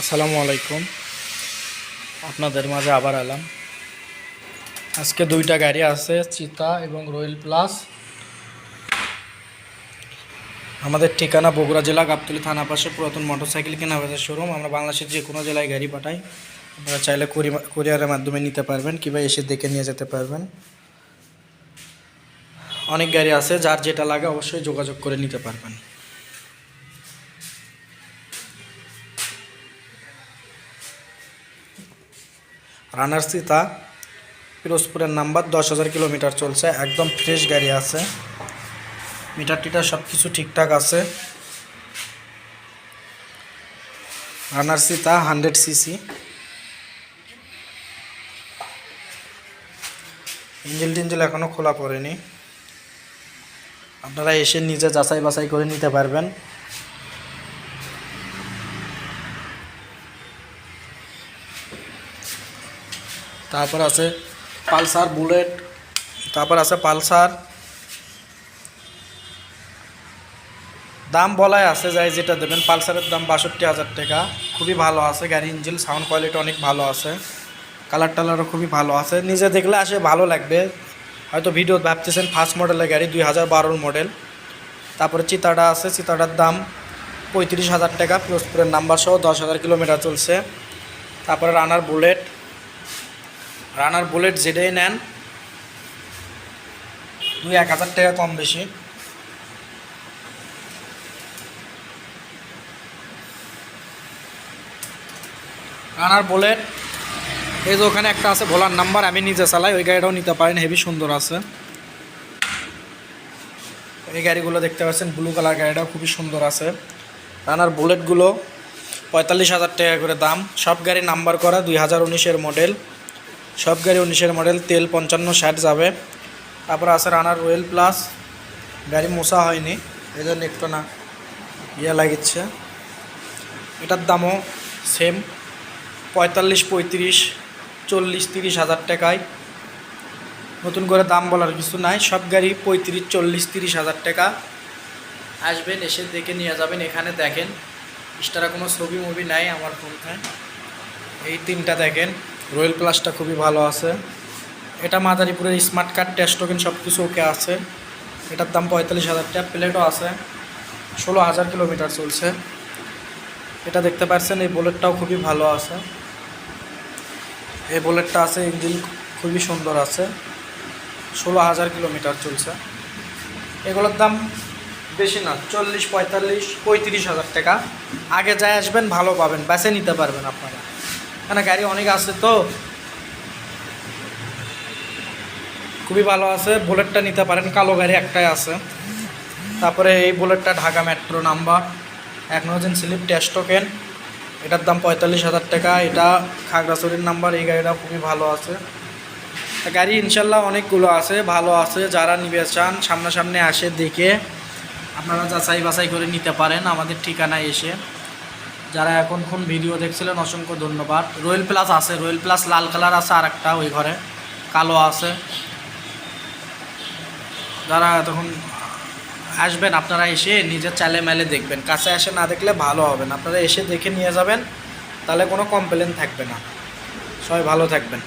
আসসালামু আলাইকুম। আপনাদের মাঝে আবার এলাম। আজকে দুইটা গাড়ি আছে, চিতা এবং রয়্যাল প্লাস। আমাদের ঠিকানা বগুড়া জেলা, গাবতলী থানা পাশে পুরাতন মোটরসাইকেল কেনা বাজার শোরুম। আমরা বাংলাদেশের যে কোনো জেলায় গাড়ি পাঠাই। আপনারা চাইলে কুরি- কুরিয়ারের মাধ্যমে নিতে পারবেন, কিংবা এসে দেখে নিয়ে যেতে পারবেন। অনেক গাড়ি আছে, যার যেটা লাগে অবশ্যই যোগাযোগ করে নিতে পারবেন। রানার সিতা পিরোজপুরের নাম্বার, দশ হাজার কিলোমিটার চলছে, একদম ফ্রেশ গাড়ি আছে। মিটার টিটার সব কিছু ঠিকঠাক আছে। রানার সিতা হান্ড্রেড সিসি। ইঞ্জিল টিঞ্জিল এখনও খোলা পড়েনি। আপনারা এসে নিজে যাচাই বাছাই করে নিতে পারবেন। তারপর আছে পালসার, বুলেট, তারপর আছে পালসার। দাম বলাই আছে যাই যেটা দেবেন, পালসারের দাম বাষট্টি হাজার টাকা। খুবই ভালো আছে গাড়ি ইঞ্জিন সাউন্ড কোয়ালিটি অনেক ভালো আছে। কালার টালারও খুবই ভালো আছে। নিজে দেখলে আসে, ভালো লাগবে। হয়তো ভিডিও ভাবতেছেন ফার্স্ট মডেলের গাড়ি, দুই হাজার বারোর মডেল তারপরে চিতাটা আছে, চিতাটার দাম পঁয়ত্রিশ হাজার টাকা পিরোজপুরের নাম্বার সহ দশ হাজার কিলোমিটার চলছে। তারপরে রানার বুলেট রানার বুলেট যেটাই নেন, দুই এক হাজার টাকা কম বেশি। রানার বুলেট এই যে ওখানে একটা আছে, ভোলার নাম্বার, আমি নিজে চালাই, ওই গাড়িটাও নিতে পারেন, হেভি সুন্দর আছে। এই গাড়িগুলো দেখতে পাচ্ছেন ব্লু কালার গাড়িটাও খুবই সুন্দর আছে। রানার বুলেটগুলো পঁয়তাল্লিশ হাজার টাকা করে দাম। সব গাড়ি নাম্বার করা, দুই হাজার উনিশের মডেল সব গাড়ি উনিশের মডেল, তেল পঞ্চান্ন, ষাট যাবে। তারপর আছে রানার রয়্যাল প্লাস গাড়ি মোছা হয়নি। এই জন্য একটু না ইয়ে লাগিচ্ছে। এটার দামও সেম পঁয়তাল্লিশ, পঁয়ত্রিশ, চল্লিশ, তিরিশ হাজার টাকায়। নতুন করে দাম বলার কিছু নাই। সব গাড়ি পঁয়ত্রিশ, চল্লিশ, তিরিশ হাজার টাকা। আসবেন, এসে দেখে নিয়ে যাবেন। এখানে দেখেন। ইস্টারা কোনো ছবি মুভি নাই আমার ফোনটায় এই তিনটা দেখেন। রয়্যাল প্লাসটা খুবই ভালো আছে। এটা মাদারীপুরের স্মার্ট কার্ড, টেস্ট টোকেন সব কিছু ওকে আছে। এটার দাম পঁয়তাল্লিশ হাজার টাকা, প্লেটও আছে। ষোলো হাজার কিলোমিটার চলছে। এটা দেখতে পাচ্ছেন, এই বুলেটটাও খুবই ভালো আছে। এই বুলেটটা আছে, ইঞ্জিন খুবই সুন্দর আছে। ষোলো হাজার কিলোমিটার চলছে। এগুলোর দাম বেশি না, চল্লিশ পঁয়তাল্লিশ, পঁয়ত্রিশ হাজার টাকা। আগে যাই আসবেন, ভালো পাবেন, বেছে নিতে পারবেন আপনারা। কেন গাড়ি অনেক আছে তো। খুবই ভালো আছে বুলেটটা নিতে পারেন, কালো গাড়ি একটাই আছে। তারপরে এই বুলেটটা ঢাকা মেট্রো নাম্বার এক নজন স্লিপ টেস্ট টোকেন এটার দাম পঁয়তাল্লিশ হাজার টাকা, এটা খাগড়াছড়ির নাম্বার এই গাড়িটা খুবই ভালো আছে। গাড়ি ইনশাল্লাহ অনেকগুলো আছে, ভালো আছে, যারা নিবে চান, সামনাসামনি আসে, দেখে আপনারা যাচাই বাছাই করে নিতে পারেন, আমাদের ঠিকানায় এসে। যারা এখন কোন ভিডিও দেখছিলেন, অসংখ্য ধন্যবাদ। রয়্যাল প্লাস আছে রয়্যাল প্লাস লাল কালার আছে আর একটা ওই ঘরে, কালো আছে। যারা তখন আসবেন, আপনারা এসে নিজের চালে মেলে দেখবেন। কাছে এসে না দেখলে ভালো হবে না। আপনারা এসে দেখে নিয়ে যাবেন, তাহলে কোনো কমপ্লেন থাকবে না। সবাই ভালো থাকবেন।